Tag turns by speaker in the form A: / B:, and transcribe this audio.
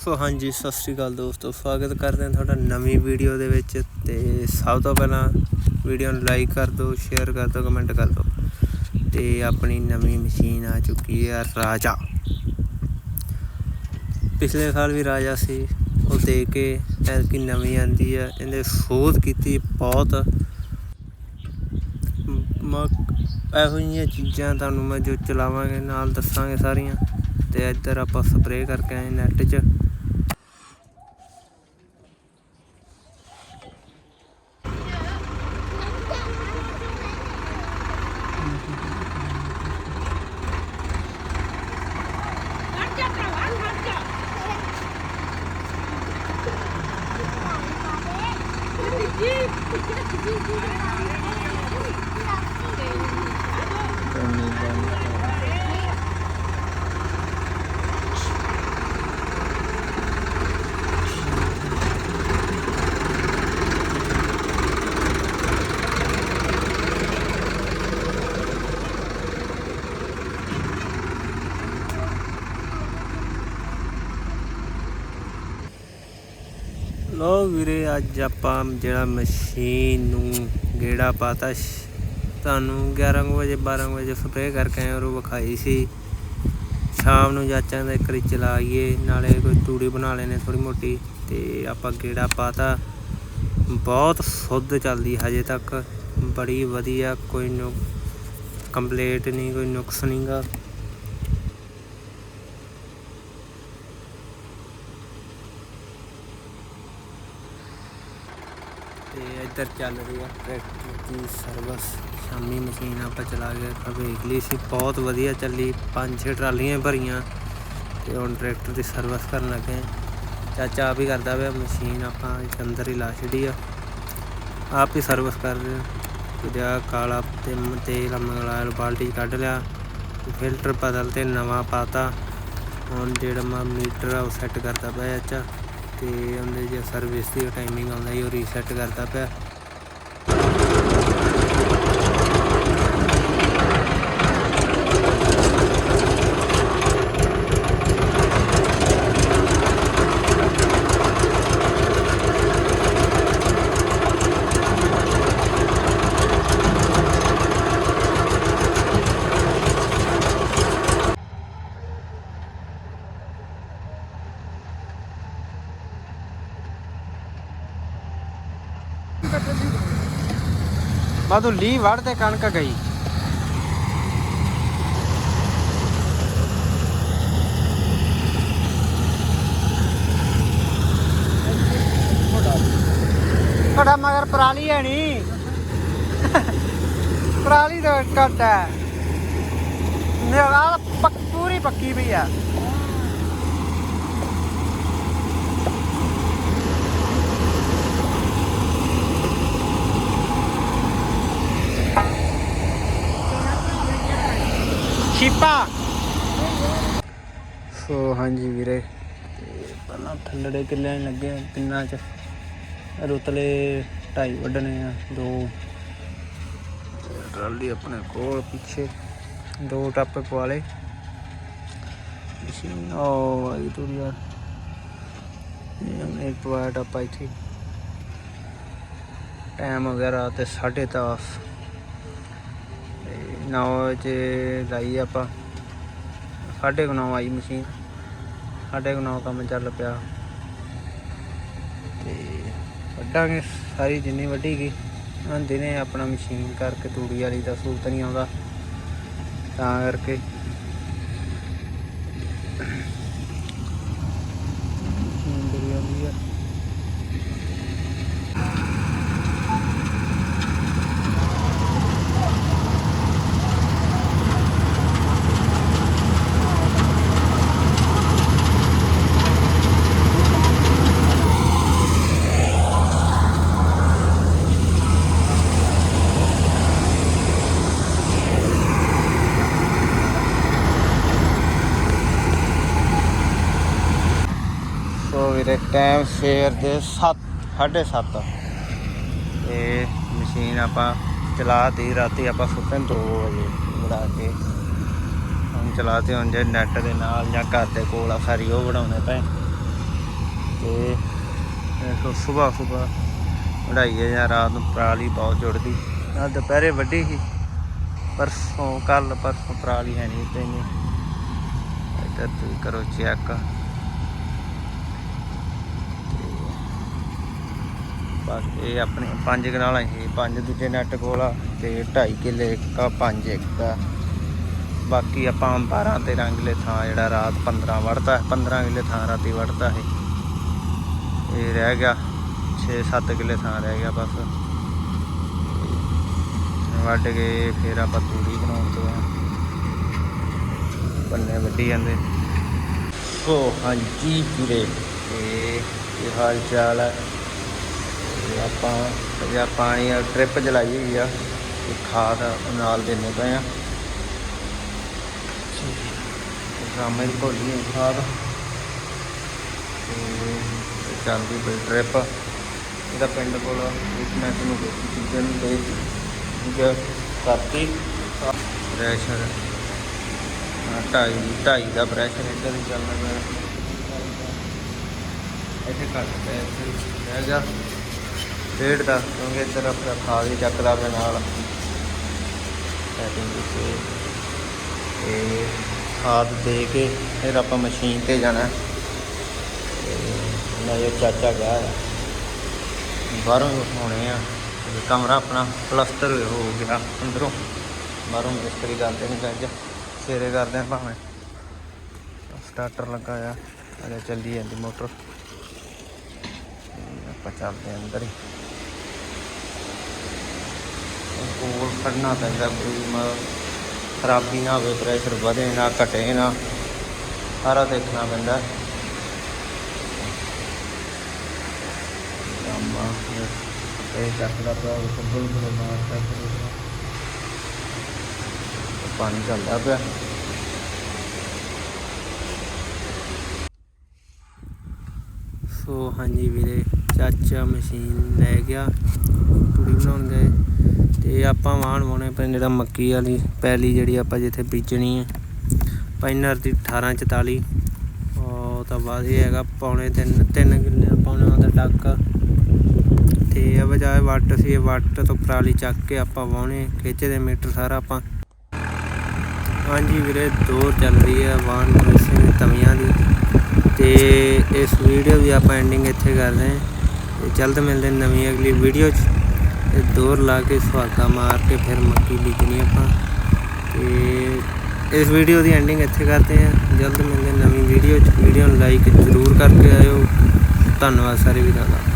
A: ਸੋ ਹਾਂਜੀ, ਸਤਿ ਸ਼੍ਰੀ ਅਕਾਲ ਦੋਸਤੋ, ਸਵਾਗਤ ਕਰਦੇ ਹਾਂ ਤੁਹਾਡਾ ਨਵੀਂ ਵੀਡੀਓ ਦੇ ਵਿੱਚ ਤੇ ਸਭ ਤੋਂ ਪਹਿਲਾਂ ਵੀਡੀਓ ਨੂੰ ਲਾਈਕ ਕਰ ਦਿਓ, ਸ਼ੇਅਰ ਕਰ ਦਿਓ, ਕਮੈਂਟ ਕਰ ਦਿਓ ਤੇ ਆਪਣੀ ਨਵੀਂ ਮਸ਼ੀਨ ਆ ਚੁੱਕੀ ਹੈ ਰਾਜਾ। ਪਿਛਲੇ ਸਾਲ ਵੀ ਰਾਜਾ ਸੀ, ਉਹ ਦੇ ਕੇ ਐਤਕੀ ਨਵੀਂ ਆਂਦੀ ਹੈ, ਇਹਨੇ ਸੋਧ ਕੀਤੀ ਬਹੁਤ। ਇਹੋ ਜਿਹੀਆਂ ਚੀਜ਼ਾਂ ਤੁਹਾਨੂੰ ਮੈਂ ਜੋ ਚਲਾਵਾਂਗੇ, ਨਾਲ ਦੱਸਾਂਗੇ ਸਾਰੀਆਂ ਤੇ ਇੱਧਰ ਆਪਾਂ ਸਪਰੇਅ ਕਰਕੇ ਆਏ ਨੈਟ 'ਚ।
B: aqui.
A: ਲੋ ਵੀਰੇ, ਅੱਜ ਆਪਾਂ ਜਿਹੜਾ ਮਸ਼ੀਨ ਨੂੰ ਗੇੜਾ ਪਾਤਾ ਸ਼- ਤੁਹਾਨੂੰ 11 ਕੁ ਵਜੇ 12 ਕੁ ਵਜੇ ਸਪਰੇਅ ਕਰਕੇ ਆਏ ਉਹ ਵਿਖਾਈ ਸੀ। ਸ਼ਾਮ ਨੂੰ ਚਾਚਾ ਦਾ ਇੱਕ ਚਲਾਈਏ, ਨਾਲੇ ਕੋਈ ਤੂੜੀ ਬਣਾ ਲੈਨੇ ਥੋੜੀ ਮੋਟੀ, ਤੇ ਆਪਾਂ ਗੇੜਾ ਪਾਤਾ। ਬਹੁਤ ਸੁੱਧ ਚੱਲਦੀ ਹਜੇ ਤੱਕ, ਬੜੀ ਵਧੀਆ, ਕੋਈ ਨੁਕ ਕੰਪਲੀਟ ਨਹੀਂ ਕੋਈ ਨੁਕਸ ਨਹੀਂਗਾ ਤੇ ਇੱਧਰ ਚੱਲ ਰਹੀ ਆ ਟਰੈਕਟਰ ਦੀ ਸਰਵਿਸ ਸ਼ਾਮੀ ਮਸ਼ੀਨ ਆਪਾਂ ਚਲਾ ਕੇ ਆਪਾਂ ਲਈ ਸੀ। ਬਹੁਤ ਵਧੀਆ ਚੱਲੀ। ਪੰਜ ਛੇ ਟਰਾਲੀਆਂ ਭਰੀਆਂ ਤੇ ਹੁਣ ਟਰੈਕਟਰ ਦੀ ਸਰਵਿਸ ਕਰਨ ਲੱਗੇ ਹਾਂ। ਚਾਚਾ ਆਪ ਹੀ ਕਰਦਾ ਪਿਆ। ਮਸ਼ੀਨ ਆਪਾਂ ਇਸ ਅੰਦਰ ਹੀ ਲਾ ਛੱਡੀ ਆ। ਆਪ ਹੀ ਸਰਵਿਸ ਕਰ ਰਹੇ ਜਿਹੜਾ ਕਾਲਾ ਤੇ ਮ- ਤੇਲ ਮੰਗਲਾਇਆ ਬਾਲਟੀ ਕੱਢ ਲਿਆ। ਫਿਲਟਰ ਬਦਲ ਤੇ ਨਵਾਂ ਪਾਤਾ। ਹੁਣ ਜਿਹੜਾ ਮੈਂ ਮੀਟਰ ਆ ਉਹ ਸੈੱਟ ਕਰਦਾ ਪਿਆ ਚਾਚਾ। ਤੇ ਉਹਦੇ ਜੇ ਸਰਵਿਸ ਦੀ ਟਾਈਮਿੰਗ ਆਉਂਦਾ ਸੀ ਉਹ ਰੀਸੈਟ ਕਰਦਾ ਪਿਆ। ਬਾਦੂ ਲੀ ਵੜ ਤੇ ਕਣਕ ਗਈ। ਮਗਰ ਪਰਾਲੀ ਹੈ ਨਹੀਂ ਪਰਾਲੀ ਤਾਂ ਘੱਟ ਹੈ। ਮੇਰਾ ਪੂਰੀ ਪੱਕੀ ਪਈ ਆ ਸੋ ਹਾਂਜੀ ਵੀਰੇ। ਪਹਿਲਾਂ ਥੱਲੜੇ ਕਿੱਲੇ ਲੱਗੇ ਪਿੰਨਾਂ 'ਚ। ਰੁਤਲੇ ਢਾਈ ਵੱਢਣੇ ਆ ਦੋ। ਟਰਾਲੀ ਆਪਣੇ ਕੋਲ ਪਿੱਛੇ ਦੋ ਟਾਪੇ ਪਵਾ ਲਏ। ਮਸ਼ੀਨ ਉਹ ਆਈ ਤੁਰਿਆ ਇਹ ਪਵਾਇਆ ਟਾਪਾ ਇੱਥੇ। ਟਾਈਮ ਵਗੈਰਾ ਤੇ 10:30 ਨੌ ਚ ਲਾਈ ਆਪਾਂ। ਸਾਢੇ ਕੁ ਨੌ ਆਈ ਮਸ਼ੀਨ। ਸਾਡੇ ਕੁ ਨੌ ਕੰਮ ਚੱਲ ਪਿਆ। ਤੇ ਵੱਢਾਂਗੇ ਸਾਰੀ ਜਿੰਨੀ ਵੱਢੀ ਗਈ ਹਾਂ ਨੇ ਆਪਣਾ ਮਸ਼ੀਨ ਕਰਕੇ ਤੂੜੀ ਵਾਲੀ ਦਾ ਸਹੂਲਤ ਨਹੀਂ ਆਉਂਦਾ। ਤਾਂ ਕਰਕੇ ਮਸ਼ੀਨ ਬੜੀ ਆਉਂਦੀ ਆ ਸੋ ਟਾਈਮ ਸਵੇਰ ਦੇ 7 7:30 ਤੇ ਮਸ਼ੀਨ ਆਪਾਂ ਚਲਾਤੀ ਰਾਤੀ ਆਪਾਂ ਸੁੱਤੇ 2 ਵਜੇ ਬਣਾ ਕੇ। ਹੁਣ ਚਲਾਤੇ ਹੁਣ ਜੇ ਨੈਟ ਦੇ ਨਾਲ ਜਾਂ ਘਰ ਦੇ ਕੋਲ ਆ, ਸਾਰੀ ਉਹ ਬਣਾਉਣੇ ਪਏ ਤੇ ਦੇਖੋ ਸਵੇਰ ਸਵੇਰ ਵਢਾਈ ਜਾਂ ਰਾਤ ਨੂੰ ਪਰਾਲੀ ਬਹੁਤ ਜੁੜਦੀ। ਆ ਦੁਪਹਿਰੇ ਵੱਢੀ ਸੀ, ਪਰਸੋਂ ਕੱਲ ਪਰਸੋਂ ਪਰਾਲੀ ਹੈ ਨਹੀਂ, ਤੇ ਨਹੀਂ। ਇੱਧਰ ਤੁਸੀਂ ਕਰੋ ਚੈੱਕ ਬਸ ਇਹ ਆਪਣੇ ਪੰਜ ਕਨਾਲਾਂ ਹੀ, ਪੰਜ ਦੂਜੇ ਨੈਟ ਕੋਲ ਆ ਤੇ 2.5 ਕਿੱਲੇ ਇੱਕ ਪੰਜ ਇੱਕ ਆ। ਬਾਕੀ ਆਪਾਂ 12 13 ਕਿੱਲੇ ਥਾਂ ਜਿਹੜਾ ਰਾਤ 15 ਵੜਤਾ 15 ਕਿੱਲੇ ਥਾਂ ਰਾਤੀ ਵੜਤਾ ਹੈ ਇਹ ਰਹਿ ਗਿਆ 6-7 ਕਿੱਲੇ ਥਾਂ ਰਹਿ ਗਿਆ ਬਸ। ਵੱਢ ਕੇ ਫਿਰ ਆਪਾਂ ਤੂੜੀ ਬਣਾਉਣ ਤੋਂ ਆ ਬੰਨੇ ਵੱਢੀ ਜਾਂਦੇ। ਸੋ ਹਾਂਜੀ ਵੀਰੇ ਇਹ ਹਾਲ ਚਾਲ ਹੈ ਆਪਾਂ ਜਾਂ ਪਾਣੀ ਟ੍ਰਿਪ ਚਲਾਈ ਹੋਈ ਆ, ਤੇ ਖਾਦ ਨਾਲ ਦਿੰਦੇ ਪਏ ਆ। ਰਾਮੇ ਦੀ ਭੋਲੀ ਹੋਈ ਖਾਦ। ਤੇ ਚੱਲਦੀ ਪਈ ਟ੍ਰਿਪ ਇਹਦਾ ਪਿੰਡ ਕੋਲ ਇੱਕ ਮੈਂ ਤੁਹਾਨੂੰ ਚੀਜ਼ਾਂ ਨੂੰ ਦੇ ਜੋ ਕਰਤੀ ਪ੍ਰੈਸ਼ਰ ਢਾਈ ਢਾਈ ਦਾ ਪ੍ਰੈਸ਼ਰ ਇੱਧਰ ਹੀ ਚੱਲਦਾ ਪਿਆ। ਇੱਥੇ ਘੱਟ ਪਿਆ ਇੱਥੇ ਰਹਿ ਗਿਆ। ਡੇਢ ਦਾ ਕਿਉਂਕਿ ਇੱਧਰ ਆਪਣਾ ਖਾਦ ਹੀ ਚੱਕਦਾ ਪਿਆ ਨਾਲ। ਸੈਟਿੰਗ ਕੀਤੀ ਤੇ ਖਾਦ ਦੇ ਕੇ ਫਿਰ ਆਪਾਂ ਮਸ਼ੀਨ ਤੇ ਜਾਣਾ। ਤੇ ਨਾ ਇਹ ਚਾਚਾ ਗਿਆ। ਬਾਹਰੋਂ ਹੋਣੇ ਆ। ਕਮਰਾ ਆਪਣਾ ਪਲਸਟਰ ਹੋ ਗਿਆ ਅੰਦਰੋਂ। ਬਾਹਰੋਂ ਮਿਸਤਰੀ ਕਰਦੇ ਨੇ ਗੱਜ ਸਵੇਰੇ ਕਰਦੇ ਆ ਭਾਵੇਂ। ਸਟਾਰਟਰ ਲੱਗਾ ਆ। ਅਰੇ ਚੱਲੀ ਜਾਂਦੀ ਮੋਟਰ। ਆਪਾਂ ਚੱਲਦੇ ਆ ਅੰਦਰ ਹੀ। ਕੋਲ ਖੜਨਾ ਪੈਂਦਾ ਕੋਈ ਮ ਖਰਾਬੀ ਨਾ ਹੋਵੇ ਪ੍ਰੈਸ਼ਰ ਵਧੇ ਨਾ ਘਟੇ ਨਾ ਸਾਰਾ ਦੇਖਣਾ ਪੈਂਦਾ। ਕੰਮਾ ਇਹ ਚੱਕਦਾ ਪਿਆ ਫੁੱਟਬਾਲ ਨੂੰ ਮਾਰਦਾ ਪਾਣੀ ਚੱਲਦਾ ਪਿਆ। ਸੋ ਹਾਂਜੀ ਵੀਰੇ ਚਾਚਾ ਮਸ਼ੀਨ ਲੈ ਗਿਆ ਤੂੜੀ ਬਣਾਉਣ ਗਏ। ਤੇ ਆਪਾਂ ਵਾਹਣ ਵਾਉਣੇ ਪਏ ਜਿਹੜਾ ਮੱਕੀ ਵਾਲੀ ਪੈਲੀ ਜਿਹੜੀ ਆਪਾਂ ਜਿੱਥੇ ਬੀਜਣੀ ਹੈ ਪਾਈਨਰ ਦੀ 1844 ਉਹ ਤਾਂ ਬਾਅਦ ਇਹ ਹੈਗਾ ਪੌਣੇ 3 3 ਕਿੱਲੇ ਪੌਣੇ ਦਾ ਟੱਕ ਤੇ ਇਹ ਬਜਾਏ ਵੱਟ ਸੀ, ਇਹ ਵੱਟ ਤੋਂ ਪਰਾਲੀ ਚੱਕ ਕੇ ਆਪਾਂ ਵਾਉਣੇ ਦੇ ਮੀਟਰ ਸਾਰਾ ਆਪਾਂ। ਹਾਂਜੀ ਵੀਰੇ, ਦੌਰ ਚੱਲ ਰਹੀ ਹੈ ਵਾਹਨ ਮਸ਼ੀਨ ਤਵੀਆਂ ਦੀ। ਤੇ ਇਸ ਵੀਡੀਓ ਦੀ ਆਪਾਂ ਐਂਡਿੰਗ ਇੱਥੇ ਕਰਦੇ ਹਾਂ ਤੇ ਜਲਦ ਮਿਲਦੇ ਨਵੀਂ ਅਗਲੀ ਵੀਡੀਓ 'ਚ। ਤੇ ਦੌਰ ਲਾ ਕੇ ਸੁਹਾਗਾ ਮਾਰ ਕੇ ਫਿਰ ਮੱਕੀ ਬੀਜਣੀ ਆਪਾਂ। ਤੇ ਇਸ ਵੀਡੀਓ ਦੀ ਐਂਡਿੰਗ ਇੱਥੇ ਕਰਦੇ ਹਾਂ। ਜਲਦ ਮਿਲਦੇ ਨਵੀਂ ਵੀਡੀਓ 'ਚ। ਵੀਡੀਓ ਨੂੰ ਲਾਈਕ ਜ਼ਰੂਰ ਕਰਕੇ ਆਇਓ। ਧੰਨਵਾਦ ਸਾਰੇ ਵੀਰਾਂ ਦਾ।